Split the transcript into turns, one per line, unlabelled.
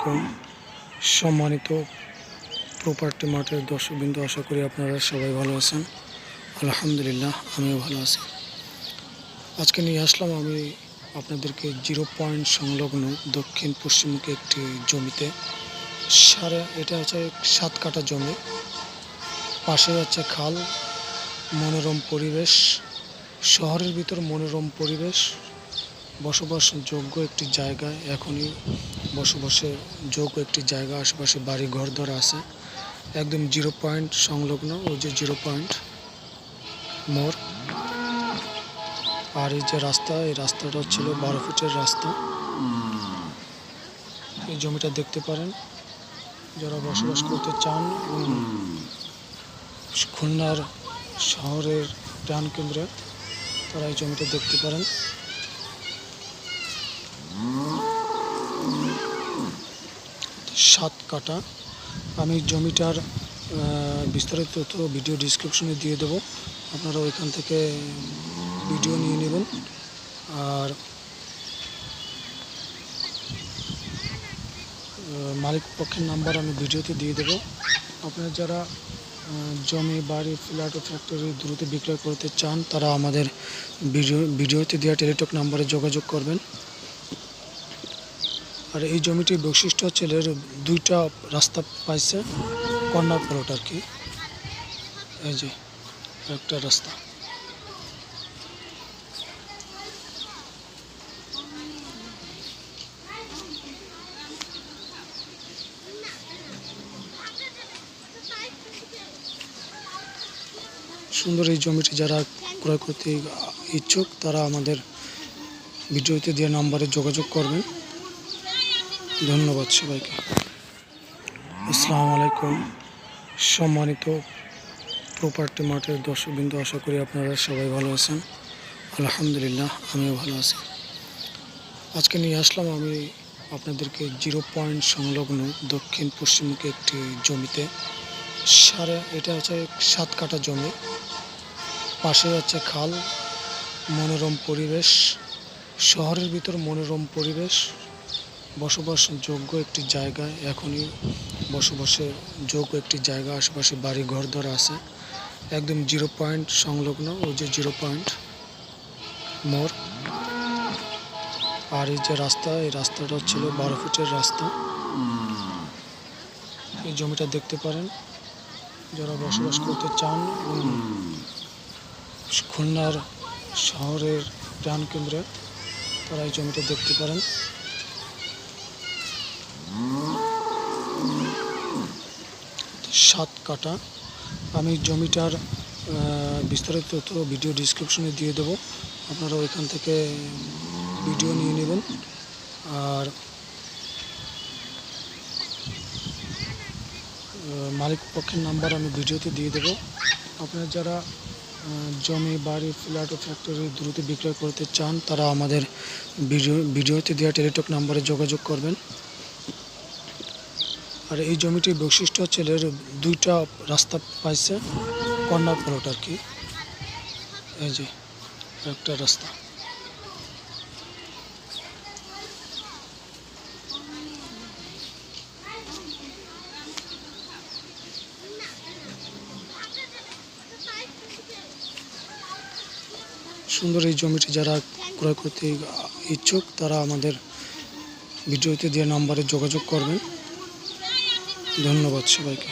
আলাইকুম সম্মানিত প্রপার্টি মার্টের দর্শকবৃন্দ, আশা করি আপনারা সবাই ভালো আছেন। আলহামদুলিল্লাহ, আমিও ভালো আছি। আজকে নিয়ে আসলাম আমি আপনাদেরকে জিরো পয়েন্ট সংলগ্ন দক্ষিণ পশ্চিমমুখী একটি জমিতে। সাড়ে এটা হচ্ছে সাত কাটা জমি। পাশে হচ্ছে খাল, মনোরম পরিবেশ। শহরের ভিতর মনোরম পরিবেশ। বসবাসযোগ্য একটি জায়গা এখনই বসবাসের যোগ্য একটি জায়গা, আশেপাশে বাড়ি ঘর ধরা আছে। একদম জিরো পয়েন্ট সংলগ্ন ওই যে জিরো পয়েন্ট মোড়। আর এই যে রাস্তা, এই রাস্তাটা ছিল বারো ফিটের রাস্তা। এই জমিটা দেখতে পারেন। যারা বসবাস করতে চান খুলনার শহরের প্রাণকেন্দ্রে, তারা এই জমিটা দেখতে পারেন। সাত কাটা আমি জমিটার বিস্তারিত তথ্য ভিডিও ডিসক্রিপশনে দিয়ে দেবো। আপনারা ওইখান থেকে ভিডিও নিয়ে নেবেন। আর মালিক পক্ষের নাম্বার আমি ভিডিওতে দিয়ে দেবো। আপনারা যারা জমি, বাড়ি, ফ্ল্যাট ও ফ্যাক্টরি দ্রুত বিক্রয় করতে চান, তারা আমাদের ভিডিও, ভিডিওতে দেওয়া টেলিটক নাম্বারে যোগাযোগ করবেন। আর এই জমিটির বৈশিষ্ট্য হচ্ছে দুইটা রাস্তা পাইছে, কর্নার প্লট আর কি। এই যে একটা রাস্তা। সুন্দর এই জমিটি যারা ক্রয় করতে ইচ্ছুক, তারা আমাদের ভিডিওতে দেওয়া নাম্বারে যোগাযোগ করবেন। ধন্যবাদ সবাইকে। আসসালামু আলাইকুম সম্মানিত প্রপার্টি মার্টের দর্শকবৃন্দ, আশা করি আপনারা সবাই ভালো আছেন। আলহামদুলিল্লাহ, আমিও ভালো আছি। আজকে নিয়ে আসলাম আমি আপনাদেরকে জিরো পয়েন্ট সংলগ্ন দক্ষিণ পশ্চিমমুখী একটি জমিতে। সাড়ে এটা হচ্ছে সাত কাঠা জমি। পাশে হচ্ছে খাল, মনোরম পরিবেশ। শহরের ভিতর মনোরম পরিবেশ। বসবাসযোগ্য একটি জায়গা এখনই বসবাসের যোগ্য একটি জায়গা, আশেপাশে বাড়ি ঘর ধরা আছে। একদম জিরো পয়েন্ট সংলগ্ন, ওই যে জিরো পয়েন্ট মোড়। আর এই যে রাস্তা, এই রাস্তাটা ছিল বারো ফিটের রাস্তা। এই জমিটা দেখতে পারেন, যারা বসবাস করতে চান খুলনার শহরের প্রাণকেন্দ্রে তারা এই জমিটা দেখতে পারেন। সাত কাটা আমি জমিটার বিস্তারিত তথ্য ভিডিও ডিসক্রিপশনে দিয়ে দেবো। আপনারা ওইখান থেকে ভিডিও নিয়ে নেবেন। আর মালিক পক্ষের নাম্বার আমি ভিডিওতে দিয়ে দেবো। আপনারা যারা জমি, বাড়ি, ফ্ল্যাট ও ফ্যাক্টরি দ্রুত বিক্রয় করতে চান, তারা আমাদের ভিডিও, ভিডিওতে দেওয়া টেলিটক নাম্বারে যোগাযোগ করবেন। আর এই জমিটির বৈশিষ্ট্য হচ্ছে দুইটা রাস্তা পাইছে কর্নার প্লট আর কি। এই যে, একটা রাস্তা। সুন্দর এই জমিটি যারা ক্রয় করতে ইচ্ছুক, তারা আমাদের ভিডিওতে দেওয়া নাম্বারে যোগাযোগ করবেন। ধন্যবাদ সবাইকে।